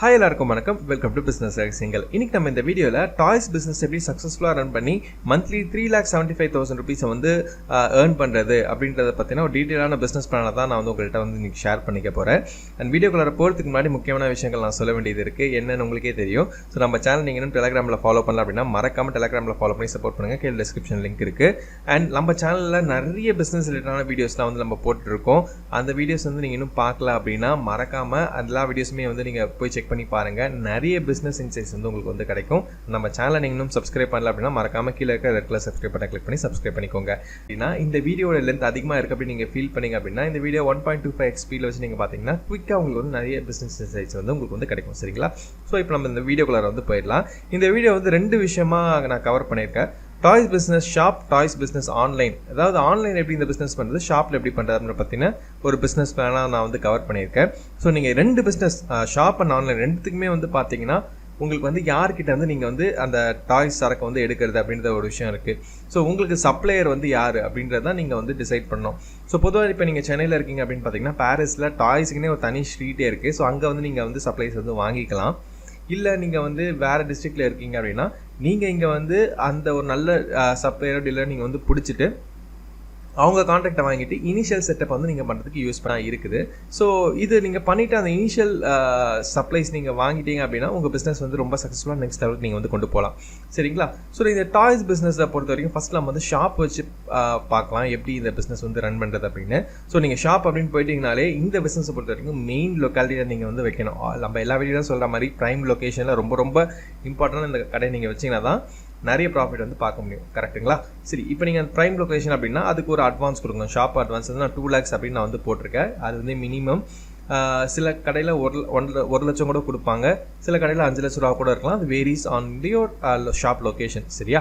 Hi எல்லாருக்கும் வணக்கம். Welcome to business ரகசியங்கள் இன்னைக்கு நம்ம இந்த வீடியோவில் டாய்ஸ் பிஸ்னஸ் எப்படி சக்ஸஸ்ஃபுல்லாக ரன் பண்ணி monthly three lakh seventy five thousand ருபீஸை வந்து ஏர்ன் பண்ணுறது அப்படின்றத பற்றின ஒரு டீட்டெயிலான பிஸ்னஸ் பிளானை தான் நான் வந்து உங்கள்கிட்ட வந்து இன்றைக்கி ஷேர் பண்ணிக்க போகிறேன் அண்ட் வீடியோக்குள்ளே போகிறதுக்கு முன்னாடி முக்கியமான விஷயங்கள் நான் சொல்ல வேண்டியது இருக்குது என்னன்னு உங்களுக்கே தெரியும். ஸோ நம்ம சேனல் நீங்கள் இன்னும் டெலகிராமில் ஃபாலோ பண்ணல அப்படின்னா மறக்காமல் டெலகிராமில் ஃபாலோ பண்ணி சப்போர்ட் பண்ணுங்கள் கீழே டிஸ்கிரிப்ஷன் லிங்க் இருக்குது அண்ட் நம்ம சேனலில் நிறைய பிஸ்னஸ் ரிலேட்டடான வீடியோஸ்லாம் வந்து நம்ம போட்டுருக்கோம் அந்த வீடியோஸ் வந்து நீங்கள் இன்னும் பார்க்கல அப்படின்னா மறக்காமல் எல்லா வீடியோஸுமே வந்து நீங்கள் போய் செக் பண்ணி பாருங்கள் நிறைய பிஸ்னஸ் இன்சைட்ஸ் வந்து உங்களுக்கு வந்து கிடைக்கும். நம்ம சேனலை நீங்கள் இன்னும் சப்ஸ்கிரைப் பண்ணல அப்படின்னா மறக்காம கீழே இருக்க ரெட் கலர் சப்ஸ்கிரைப் பண்ண கிளிக் பண்ணி சப்ஸ்கிரைப் பண்ணிக்கோங்க. அப்படின்னா இந்த வீடியோட லென்த் அதிகமாக இருக்குது அப்படின்னு நீங்கள் ஃபீல் பண்ணீங்க அப்படின்னா இந்த video one point two five எக்ஸ்பீல வச்சு நீங்கள் பார்த்தீங்கன்னா குயிக்காக உங்களுக்கு வந்து நிறைய பிஸ்னஸ் இன்சைட்ஸ் வந்து உங்களுக்கு வந்து கிடைக்கும். சரிங்களா? ஸோ இப்போ நம்ம இந்த வீடியோக்குள்ளார வந்து போயிடலாம். இந்த வீடியோ வந்து ரெண்டு விஷயமா நான் கவர் பண்ணியிருக்கேன். Toys business shop toys business online அதாவது ஆன்லைன் எப்படி இந்த பிஸ்னஸ் பண்ணுறது ஷாப்பில் எப்படி பண்ணுறது பார்த்தீங்கன்னா ஒரு பிஸ்னஸ் பிளானாக நான் வந்து கவர் பண்ணியிருக்கேன். ஸோ நீங்கள் ரெண்டு பிஸ்னஸ் ஷாப் அண்ட் ஆன்லைன் ரெண்டுத்துக்குமே வந்து பார்த்தீங்கன்னா உங்களுக்கு வந்து யார்கிட்ட வந்து நீங்கள் வந்து அந்த டாய்ஸ் சரக்கு வந்து எடுக்கிறது அப்படின்ற ஒரு விஷயம் இருக்குது ஸோ உங்களுக்கு சப்ளையர் வந்து யார் அப்படின்றத நீங்கள் வந்து டிசைட் பண்ணணும். ஸோ பொதுவாக இப்போ நீங்கள் சென்னையில் இருக்கீங்க அப்படின்னு பார்த்தீங்கன்னா பாரிஸில் டாய்ஸுக்குனே ஒரு தனி ஸ்ட்ரீட்டே இருக்குது ஸோ அங்கே வந்து நீங்கள் வந்து சப்ளைஸ் வந்து வாங்கிக்கலாம். இல்லை நீங்கள் வந்து வேறு டிஸ்ட்ரிக்டில் இருக்கீங்க அப்படின்னா நீங்கள் இங்கே வந்து அந்த ஒரு நல்ல சப்ளையரோ டீலர் நீங்கள் வந்து பிடிச்சிட்டு அவங்க கான்டாக்டை வாங்கிட்டு இனிஷியல் செட்டப் வந்து நீங்கள் பண்ணுறதுக்கு யூஸ் பண்ண இருக்குது. ஸோ இது நீங்கள் பண்ணிவிட்டு அந்த இனிஷியல் சப்ளைஸ் நீங்கள் வாங்கிட்டீங்க அப்படின்னா உங்கள் பிஸ்னஸ் வந்து ரொம்ப சக்ஸஸ்ஃபுல்லாக நெக்ஸ்ட் லெவலுக்கு நீங்கள் வந்து கொண்டு போகலாம் சரிங்களா? ஸோ இந்த டாய்ஸ் பிஸ்னஸை பொறுத்த வரைக்கும் ஃபஸ்ட் நம்ம வந்து ஷாப் வச்சு பார்க்கலாம் எப்படி இந்த பிஸ்னஸ் வந்து ரன் பண்ணுறது அப்படின்னு. ஸோ நீங்கள் ஷாப் அப்படின்னு போயிட்டீங்கனாலே இந்த பிஸ்னஸை பொறுத்த வரைக்கும் மெயின் லொக்காலிட்டியில் நீங்கள் வந்து வைக்கணும். நம்ம எல்லா வீடியோ சொல்கிற மாதிரி ப்ரைம் லொக்கேஷனில் ரொம்ப ரொம்ப இம்பார்ட்டண்டான இந்த கடையை நீங்கள் வச்சிங்கன்னா தான் நிறைய ப்ராஃபிட் வந்து பார்க்க முடியும். கரெக்ட்டுங்களா சரி இப்போ நீங்கள் ப்ரைம் லொக்கேஷன் அப்படின்னா அதுக்கு ஒரு அட்வான்ஸ் கொடுங்க ஷாப் அட்வான்ஸ் வந்து நான் டூ லேக்ஸ் அப்படின்னு நான் வந்து போட்டிருக்கேன். அது வந்து மினிமம் சில கடையில் ஒரு ஒன்றரை ஒரு லட்சம் கூட கொடுப்பாங்க. சில கடையில் அஞ்சு லட்ச ரூபா கூட இருக்கலாம். அது varies on your shop location சரியா?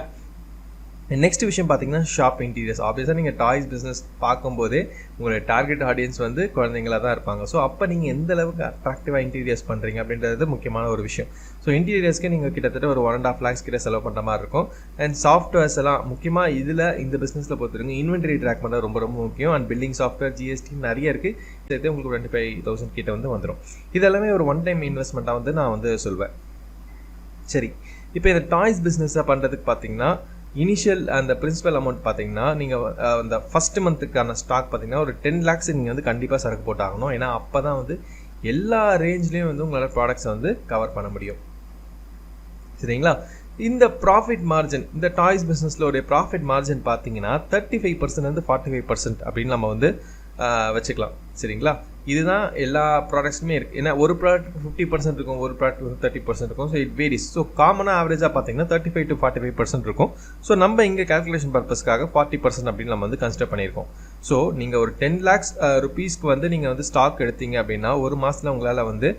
நெக்ஸ்ட் விஷயம் பார்த்தீங்கன்னா ஷாப் இன்டீரியர்ஸ் ஆப்வியஸாக நீங்கள் டாய்ஸ் பிஸ்னஸ் பார்க்கும்போதே உங்களுடைய டார்கெட் ஆடியன்ஸ் வந்து குழந்தைங்களாக தான் இருப்பாங்க. ஸோ அப்போ நீங்கள் எந்த அளவுக்கு அட்ராக்டிவாக இன்டீரியர்ஸ் பண்ணுறீங்க அப்படின்றது முக்கியமான ஒரு விஷயம். ஸோ இன்டீரியர்ஸ்க்கு நீங்கள் கிட்டத்தட்ட ஒரு ஒன் அண்ட் ஆஃப் லேக்ஸ் கிட்ட செலவு பண்ணுற மாதிரி இருக்கும். அண்ட் சாஃப்ட்வேர்ஸ் எல்லாம் முக்கியமாக இதில் இந்த பிஸ்னஸில் பொறுத்தவரைக்கும் இன்வென்டரி ட்ராக் பண்ணுறது ரொம்ப ரொம்ப முக்கியம். அண்ட் பில்டிங் சாஃப்ட்வேர் ஜிஎஸ்டி நிறைய இருக்குது சேர்த்து உங்களுக்கு டுவெண்ட்டி ஃபைவ் தௌசண்ட் கிட்ட வந்து வந்துடும் இதெல்லாமே ஒரு ஒன் டைம் இன்வெஸ்ட்மெண்ட்டாக வந்து நான் வந்து சொல்வேன். சரி. இப்போ இந்த டாய்ஸ் பிஸ்னஸை பண்ணுறதுக்கு பார்த்தீங்கன்னா இனிஷியல் அந்த பிரின்சிபல் அமௌண்ட் பார்த்தீங்கன்னா நீங்கள் அந்த ஃபஸ்ட் மந்த்துக்கான ஸ்டாக் பார்த்தீங்கன்னா ஒரு டென் லேக்ஸ் நீங்கள் வந்து கண்டிப்பாக சரக்கு போட்டாகணும். ஏன்னா அப்போ தான் வந்து எல்லா ரேஞ்ச்லேயும் வந்து உங்களால் ப்ராடக்ட்ஸை வந்து கவர் பண்ண முடியும். சரிங்களா? இந்த ப்ராஃபிட் மார்ஜின் இந்த டாய்ஸ் பிஸ்னஸில் உடைய ப்ராஃபிட் மார்ஜின் பார்த்தீங்கன்னா தேர்ட்டி ஃபைவ் பர்சன்ட் வந்து ஃபார்ட்டி ஃபைவ் பர்சன்ட் அப்படின்னு நம்ம வந்து வச்சுக்கலாம். சரிங்களா? இதுதான் எல்லா ப்ராடக்ட்ஸுமே இருக்குது ஏன்னா ஒரு ப்ராடக்ட் ஃபிஃப்டி பர்சன்ட் இருக்கும் ஒரு ப்ராடக்ட் தேர்ட்டி பர்சன்ட் இருக்கும். ஸோ இட் வேரிஸ் ஸோ காமனாக ஆவரேஜாக பார்த்தீங்கன்னா thirty five to forty five percent இருக்கும். ஸோ நம்ம இங்கே கேல்குலேஷன் பர்பஸ்க்காக ஃபார்ட்டி பர்சன்ட் அப்படின்னு நம்ம வந்து கன்சிடர் பண்ணியிருக்கோம். ஸோ நீங்கள் ஒரு டென் லேக்ஸ் ருபீஸ்க்கு வந்து நீங்கள் வந்து ஸ்டாக் எடுத்தீங்க அப்படின்னா ஒரு மாதத்தில் உங்களால் வந்து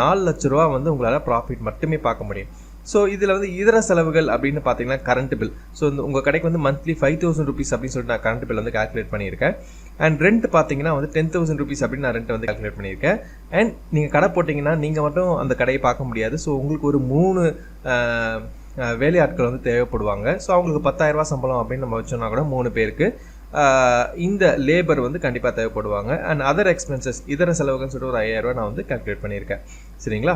நாலு லட்ச ரூபா வந்து உங்களால் ப்ராஃபிட் மட்டுமே பார்க்க முடியும். ஸோ இதில் வந்து இதர செலவுகள் அப்படின்னு பார்த்தீங்கன்னா கரண்ட் பில் ஸோ இந்த உங்கள் கடைக்கு வந்து மந்த்லி ஃபைவ் தௌசண்ட் ருபீஸ் அப்படின்னு சொல்லிட்டு நான் கரண்ட் பில் வந்து கால்குலேட் பண்ணியிருக்கேன். அண்ட் ரெண்ட் பார்த்தீங்கன்னா வந்து டென் தௌசண்ட் ருபீஸ் அப்படின்னு நான் ரெண்ட் வந்து கால்குலேட் பண்ணியிருக்கேன். அண்ட் நீங்கள் கடை போட்டிங்கன்னா நீங்கள் மட்டும் அந்த கடையை பார்க்க முடியாது. ஸோ உங்களுக்கு ஒரு மூணு வேலையாட்கள் வந்து தேவைப்படுவாங்க. ஸோ அவங்களுக்கு பத்தாயிரரூபா சம்பளம் அப்படின்னு நம்ம வச்சோம்னா கூட மூணு பேருக்கு இந்த லேபர் வந்து கண்டிப்பாக தேவைப்படுவாங்க. அண்ட் அதர் எக்ஸ்பென்சஸ் இதர செலவுகள்னு சொல்லிட்டு ஒரு ஐயாயிரரூவா நான் வந்து கால்குலேட் பண்ணியிருக்கேன். சரிங்களா?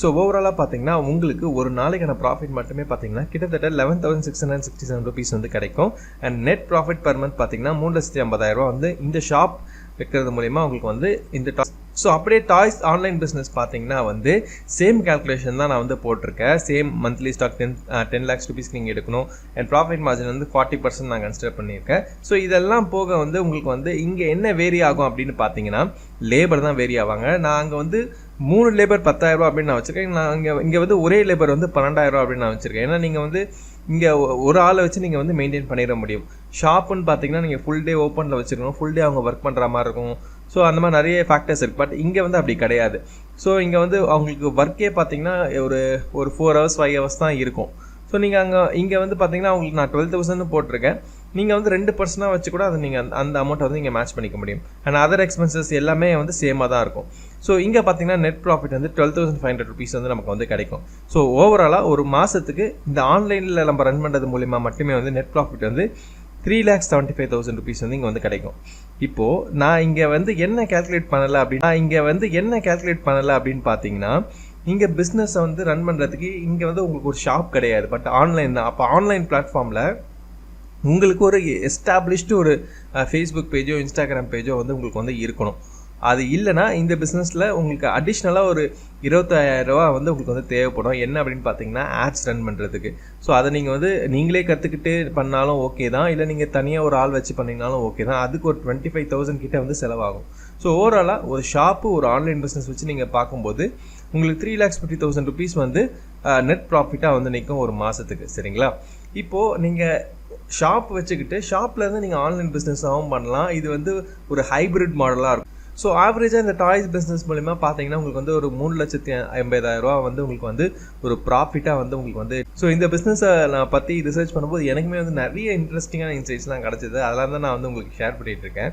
ஸோ ஓவராலாக பார்த்தீங்கன்னா உங்களுக்கு ஒரு நாளைக்கான ப்ராஃபிட் மட்டுமே பார்த்தீங்கன்னா கிட்டத்தட்ட eleven thousand six hundred sixty seven rupees வந்து கிடைக்கும். And net profit per month பார்த்தீங்கன்னா மூணு லட்சத்தி ஐம்பதாயிரரூபா வந்து இந்த ஷாப் வைக்கிறது மூலிமா உங்களுக்கு வந்து இந்த டாப் ஸோ அப்படியே டாய்ஸ் ஆன்லைன் பிஸ்னஸ் பார்த்தீங்கன்னா வந்து சேம் கேல்குலேஷன் தான் நான் வந்து போட்டிருக்கேன். Same monthly stock ten ten lakhs rupees நீங்கள் எடுக்கணும். அண்ட் ப்ராஃபிட் மார்ஜின் வந்து ஃபார்ட்டி பர்சன்ட் நான் கன்சிடர் பண்ணியிருக்கேன். ஸோ இதெல்லாம் போக வந்து உங்களுக்கு வந்து இங்கே என்ன வேரி ஆகும் அப்படின்னு பார்த்தீங்கன்னா லேபர் தான் வேரி ஆவாங்க. நான் அங்கே வந்து மூணு லேபர் பத்தாயிரரூபா அப்படின்னு நான் வச்சுருக்கேன். நான் இங்கே இங்கே வந்து ஒரே லேபர் வந்து பன்னெண்டாயிரரூபா அப்படின்னு நான் வச்சுருக்கேன். ஏன்னா நீங்கள் வந்து இங்கே ஒரு ஆளை வச்சு நீங்கள் வந்து மெயின்டைன் பண்ணிட முடியும். ஷாப்புன்னு பார்த்தீங்கன்னா நீங்கள் ஃபுல் டே ஓப்பனில் வச்சுருக்கணும். ஃபுல் டே அவங்க ஒர்க் பண்ணுற மாதிரி இருக்கும். ஸோ அந்த மாதிரி நிறைய ஃபேக்டர்ஸ் இருக்குது பட் இங்கே வந்து அப்படி கிடையாது. ஸோ இங்கே வந்து அவங்களுக்கு ஒர்க்கே பார்த்தீங்கன்னா ஒரு ஒரு ஃபோர் ஹவர்ஸ் ஃபைவ் ஹவர்ஸ் தான் இருக்கும். ஸோ நீங்கள் அங்கே இங்கே வந்து பார்த்தீங்கன்னா உங்களுக்கு நான் டுவெல் தௌசண்ட் போட்டிருக்கேன். நீங்கள் வந்து ரெண்டு பர்சனாக வச்சு கூட அதை நீங்கள் அந்த அமௌண்ட்டை வந்து நீங்கள் மேட்ச் பண்ணிக்க முடியும். அண்ட் அதர் எக்ஸ்பென்சஸ் எல்லாமே வந்து சேமாக தான் இருக்கும். ஸோ இங்கே பார்த்தீங்கன்னா நெட் ப்ராஃபிட் வந்து twelve thousand five hundred rupees வந்து நமக்கு வந்து கிடைக்கும். ஸோ ஓவராலாக ஒரு மாதத்துக்கு இந்த ஆன்லைனில் நம்ம ரன் பண்ணுறது மூலிமா மட்டுமே வந்து நெட் ப்ராஃபிட் வந்து three lakhs seventy five thousand rupees வந்து இங்கே வந்து கிடைக்கும். இப்போது நான் இங்கே வந்து என்ன கேல்குலேட் பண்ணலை அப்படின்னா இங்கே வந்து என்ன கேல்குலேட் பண்ணலை அப்படின்னு பார்த்தீங்கன்னா இங்கே பிஸ்னஸை வந்து ரன் பண்ணுறதுக்கு இங்கே வந்து உங்களுக்கு ஒரு ஷாப் கிடையாது. பட் ஆன்லைன் தான். அப்போ ஆன்லைன் பிளாட்ஃபார்மில் உங்களுக்கு ஒரு எஸ்டாப்ளிஷ்டு ஒரு ஃபேஸ்புக் பேஜோ இன்ஸ்டாகிராம் பேஜோ வந்து உங்களுக்கு வந்து இருக்கணும். அது இல்லைனா இந்த பிஸ்னஸில் உங்களுக்கு அடிஷ்னலாக ஒரு இருபத்தாயிரரூவா வந்து உங்களுக்கு வந்து தேவைப்படும். என்ன அப்படின்னு பார்த்தீங்கன்னா ஆட்ஸ் ரன் பண்ணுறதுக்கு ஸோ அதை நீங்கள் வந்து நீங்களே கற்றுக்கிட்டு பண்ணாலும் ஓகே தான். இல்லை நீங்கள் தனியாக ஒரு ஆள் வச்சு பண்ணிங்கனாலும் ஓகே தான். அதுக்கு ஒரு டுவெண்ட்டி ஃபைவ் தௌசண்ட் கிட்டே வந்து செலவாகும். ஸோ ஓவராலாக ஒரு ஷாப்பு ஒரு ஆன்லைன் பிஸ்னஸ் வச்சு நீங்கள் பார்க்கும்போது உங்களுக்கு three lakhs fifty thousand rupees வந்து நெட் ப்ராஃபிட்டாக வந்து நிற்கும் ஒரு மாதத்துக்கு சரிங்களா? இப்போது நீங்கள் ஷாப் வச்சுக்கிட்டு ஷாப்லேருந்து நீங்கள் ஆன்லைன் பிஸ்னஸாகவும் பண்ணலாம். இது வந்து ஒரு ஹைப்ரிட் மாடலாக இருக்கும். ஸோ ஆவரேஜாக இந்த டாய்ஸ் பிஸ்னஸ் மூலிமா பார்த்தீங்கன்னா உங்களுக்கு வந்து ஒரு மூணு லட்சத்தி ஐம்பதாயிரம் ரூபா வந்து உங்களுக்கு வந்து ஒரு ப்ராஃபிட்டாக வந்து உங்களுக்கு வந்து ஸோ இந்த பிஸ்னஸை நான் பற்றி ரிசர்ச் பண்ணும்போது எனக்குமே வந்து நிறைய இன்ட்ரெஸ்டிங்கான இன்சைட்ஸ்லாம் கிடச்சிது. அதெல்லாம் தான் நான் வந்து உங்களுக்கு ஷேர் பண்ணிகிட்டு இருக்கேன்.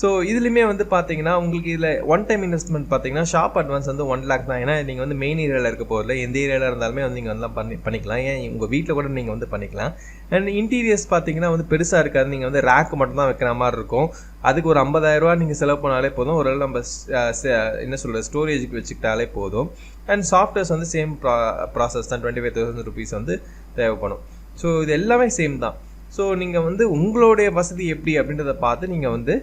ஸோ இதுலையுமே வந்து பார்த்தீங்கன்னா உங்களுக்கு இதில் ஒன் டைம் இன்வெஸ்ட்மெண்ட் பார்த்தீங்கன்னா ஷாப் அட்வான்ஸ் வந்து ஒன் லேக் தான். ஏன்னா நீங்கள் வந்து மெயின் ஏரியாவில் இருக்க போதில் எந்த ஏரியாவில் இருந்தாலுமே வந்து நீங்கள் வந்து பண்ணி பண்ணிக்கலாம். ஏன் உங்கள் வீட்டில் கூட நீங்கள் வந்து பண்ணிக்கலாம். அண்ட் இன்டீரியர்ஸ் பார்த்தீங்கன்னா வந்து பெருசாக இருக்காது. நீங்கள் வந்து ரேக் மட்டும் தான் வைக்கிற மாதிரி இருக்கும். அதுக்கு ஒரு ஐம்பதாயிரரூவா நீங்கள் செலவு பண்ணாலே போதும். ஒரு நம்ம என்ன சொல்கிறது ஸ்டோரேஜுக்கு வச்சுக்கிட்டாலே போதும். அண்ட் சாஃப்ட்வேர்ஸ் வந்து சேம் ப்ரா ப்ராசஸ் தான். டுவெண்ட்டி ஃபைவ் தௌசண்ட் ருபீஸ் வந்து தேவைப்படும். ஸோ இது எல்லாமே சேம் தான். ஸோ நீங்கள் வந்து உங்களுடைய வசதி எப்படி அப்படின்றத பார்த்து நீங்கள் வந்து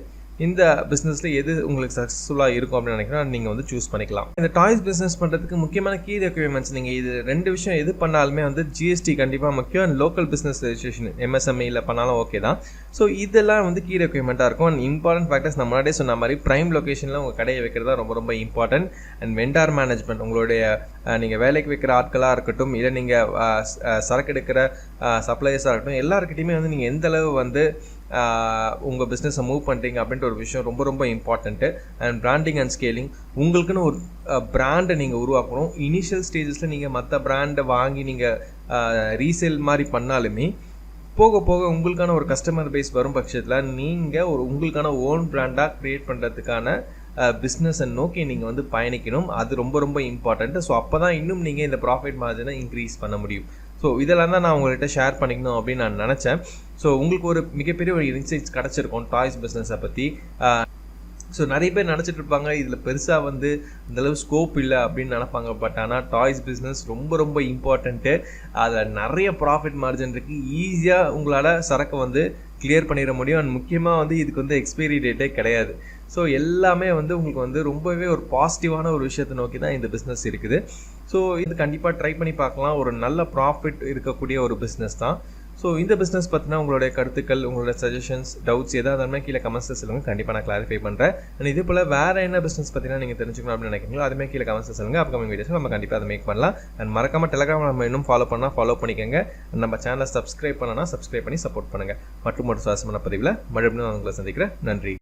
இந்த பிஸ்னஸில் எது உங்களுக்கு சக்ஸஸ்ஃபுல்லாக இருக்கும் அப்படின்னு நினைக்கிறோம் நீங்கள் வந்து சூஸ் பண்ணிக்கலாம். இந்த டாய்ஸ் பிஸ்னஸ் பண்ணுறதுக்கு முக்கியமான கீ ரெக்யூர்மெண்ட்ஸ் நீங்கள் இது ரெண்டு விஷயம் எது பண்ணாலுமே வந்து ஜிஎஸ்டி கண்டிப்பாக முக்கியம். அண்ட் லோக்கல் பிஸ்னஸ் ரெஜிஸ்ட்ரேஷன் எம்எஸ்எம்இயில் பண்ணாலும் ஓகே தான். ஸோ இதெல்லாம் வந்து கீ ரெக்யூர்மெண்ட்டாக இருக்கும். அண்ட் இம்பார்ட்டன்ட் ஃபேக்டர்ஸ் நம்ம முன்னாடியே சொன்ன மாதிரி ப்ரைம் லொக்கேஷனில் உங்கள் கடையை வைக்கிறது தான் ரொம்ப ரொம்ப இம்பார்ட்டன்ட் அண்ட் வெண்டார் மேனேஜ்மெண்ட் உங்களுடைய நீங்கள் வேலைக்கு வைக்கிற ஆட்களாக இருக்கட்டும் இல்லை நீங்கள் சரக்கு எடுக்கிற சப்ளையர்ஸாக இருக்கட்டும் எல்லாருக்கிட்டையுமே வந்து நீங்கள் எந்த அளவு வந்து உங்கள் பிஸ்னஸை மூவ் பண்ணுறீங்க அப்படின்ற ஒரு விஷயம் ரொம்ப ரொம்ப important and branding and scaling உங்களுக்குன்னு ஒரு பிராண்டை நீங்கள் உருவாக்கணும். இனிஷியல் ஸ்டேஜஸில் நீங்கள் மற்ற பிராண்டை வாங்கி நீங்கள் ரீசேல் மாதிரி பண்ணாலுமே போக போக உங்களுக்கான ஒரு கஸ்டமர் பேஸ் வரும் பட்சத்தில் நீங்கள் ஒரு உங்களுக்கான ஓன் பிராண்டாக க்ரியேட் பண்ணுறதுக்கான பிஸ்னஸை நோக்கி நீங்கள் வந்து பயணிக்கணும். அது ரொம்ப ரொம்ப இம்பார்ட்டண்ட்டு ஸோ அப்போ தான் இன்னும் நீங்கள் இந்த ப்ராஃபிட் மார்ஜினை இன்க்ரீஸ் பண்ண முடியும். ஸோ இதெல்லாம் தான் நான் உங்கள்கிட்ட ஷேர் பண்ணிக்கணும் அப்படின்னு நான் நினச்சேன். ஸோ உங்களுக்கு ஒரு மிகப்பெரிய ஒரு இன்சைட்ஸ் கிடச்சிருக்கும் டாய்ஸ் பிஸ்னஸை பற்றி ஸோ நிறைய பேர் நினச்சிட்டு இருப்பாங்க இதில் பெருசாக வந்து இந்தளவு ஸ்கோப் இல்லை அப்படின்னு நினப்பாங்க. பட் ஆனால் டாய்ஸ் பிஸ்னஸ் ரொம்ப ரொம்ப இம்பார்ட்டண்ட்டு அதில் நிறைய ப்ராஃபிட் மார்ஜின் இருக்குது ஈஸியாக உங்களால் சரக்கு வந்து கிளியர் பண்ணிட முடியும். அண்ட் முக்கியமாக வந்து இதுக்கு வந்து எக்ஸ்பைரி டேட்டே கிடையாது. ஸோ எல்லாமே வந்து உங்களுக்கு வந்து ரொம்பவே ஒரு பாசிட்டிவான ஒரு விஷயத்தை நோக்கி தான் இந்த பிஸ்னஸ் இருக்குது. ஸோ இது கண்டிப்பாக ட்ரை பண்ணி பார்க்கலாம். ஒரு நல்ல ப்ராஃபிட் இருக்கக்கூடிய ஒரு பிஸ்னஸ் தான். ஸோ இந்த பிஸ்னஸ் பற்றினா உங்களுடைய கருத்துக்கள் உங்களோட சஜஷன்ஸ் டவுட்ஸ் எதாக கீழே கமெண்ட்ஸில் சொல்லுங்கள் கண்டிப்பாக நான் கிளாரிஃபை பண்ணுறேன் அண்ட் இதே போல் வேறு என்ன பிஸ்னஸ் பற்றினா நீங்கள் தெரிஞ்சுக்கணும் அப்படின்னு நினைக்கிறீங்களோ அதுமே கீழே கமெண்ட்ஸில் சொல்லுங்கள் அப்கமிங் வீடியோஸ் நம்ம கண்டிப்பாக அதை மேக் பண்ணலாம். அண்ட் மறக்காம டெலகிராம் நம்ம இன்னும் ஃபாலோ பண்ணால் ஃபாலோ பண்ணிக்கோங்க. நம்ம சேனலை சப்ஸ்கிரைப் பண்ணனா சப்ஸ்கிரைப் பண்ணி சப்போர்ட் பண்ணுங்கள் மற்றும் ஒரு சுவாசமான பதிவில் மறுபடியும் நான் உங்களை சந்திக்கிறேன். நன்றி.